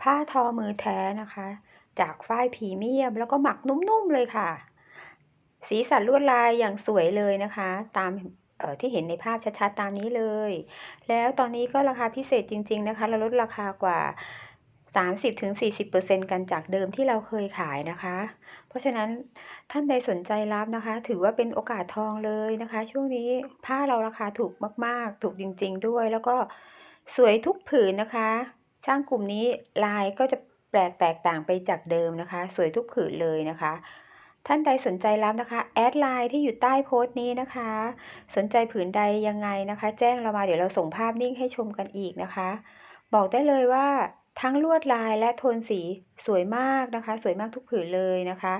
ผ้าทอมือแท้นะคะ จากฝ้ายพรีเมียม แล้วก็หมักนุ่มๆเลยค่ะ สีสันลวดลายอย่างสวยเลยนะคะ ตามที่เห็นในภาพชัดๆตามนี้เลย แล้วตอนนี้ก็ราคาพิเศษจริง ๆนะคะ เราลดราคากว่า 30-40%กันจากเดิมที่เราเคยขายนะคะ เพราะฉะนั้นท่านใดสนใจรับนะคะ ถือว่าเป็นโอกาสทองเลยนะคะ ช่วงนี้ผ้าเราราคาถูกมากๆ ถูกจริง ๆ ด้วย แล้วก็สวยทุกผืนนะคะ ช่างกลุ่มนี้ลายก็จะแปลกแตกต่างไปจากเดิมนะคะ สวยทุกผืนเลยนะคะ ท่านใดสนใจรับนะคะแอดไลน์ที่อยู่ใต้โพสต์นี้นะคะ สนใจผืนใดยังไงนะคะ แจ้งเรามาเดี๋ยวเราส่งภาพนิ่งให้ชมกันอีกนะคะ บอกได้เลยว่าทั้งลวดลายและโทนสีสวยมากนะคะ สวยมากทุกผืนเลยนะคะ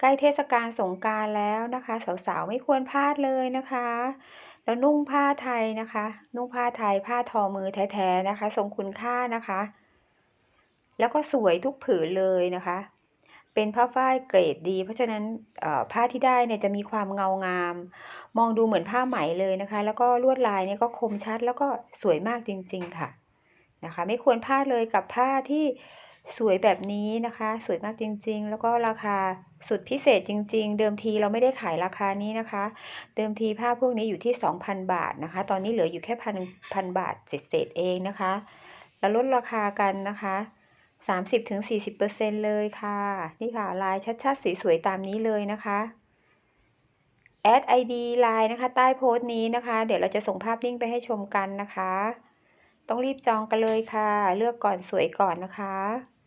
ใกล้เทศกาลสงกานต์แล้วนะคะ สาวๆ ไม่ควรพลาดเลยนะคะ แล้วนุ่งผ้าไทยนะคะ นุ่งผ้าไทยผ้าทอมือแท้ๆนะคะ ทรงคุณค่านะคะ แล้วก็สวยทุกผืนเลยนะคะ เป็นผ้าฝ้ายเกรดดี เพราะฉะนั้นผ้าที่ได้เนี่ยจะมีความเงางาม มองดูเหมือนผ้าไหมเลยนะคะ แล้วก็ลวดลายเนี่ยก็คมชัด แล้วก็สวยมากจริง ๆค่ะนะคะ ไม่ควรพลาดเลยกับผ้าที่ สวยแบบนี้นะคะ สวยมากจริง ๆ แล้วก็ราคาสุดพิเศษจริง ๆ เดิมทีเราไม่ได้ขายราคานี้นะคะ เดิมทีผ้าพวกนี้อยู่ที่ 2,000 บาทนะคะ ตอนนี้เหลืออยู่แค่พันพันบาทเศษๆเองนะคะเราลดราคากันนะคะ30-40%เลยค่ะ นี่ค่ะ ลายชัดๆ สีสวยตามนี้เลยนะคะแอด ID LINE นะคะ ใต้โพสต์นี้นะคะ เดี๋ยวเราจะส่งภาพนิ่งไปให้ชมกันนะคะ ต้องรีบจองกันเลยค่ะ เลือกก่อนสวยก่อนนะคะ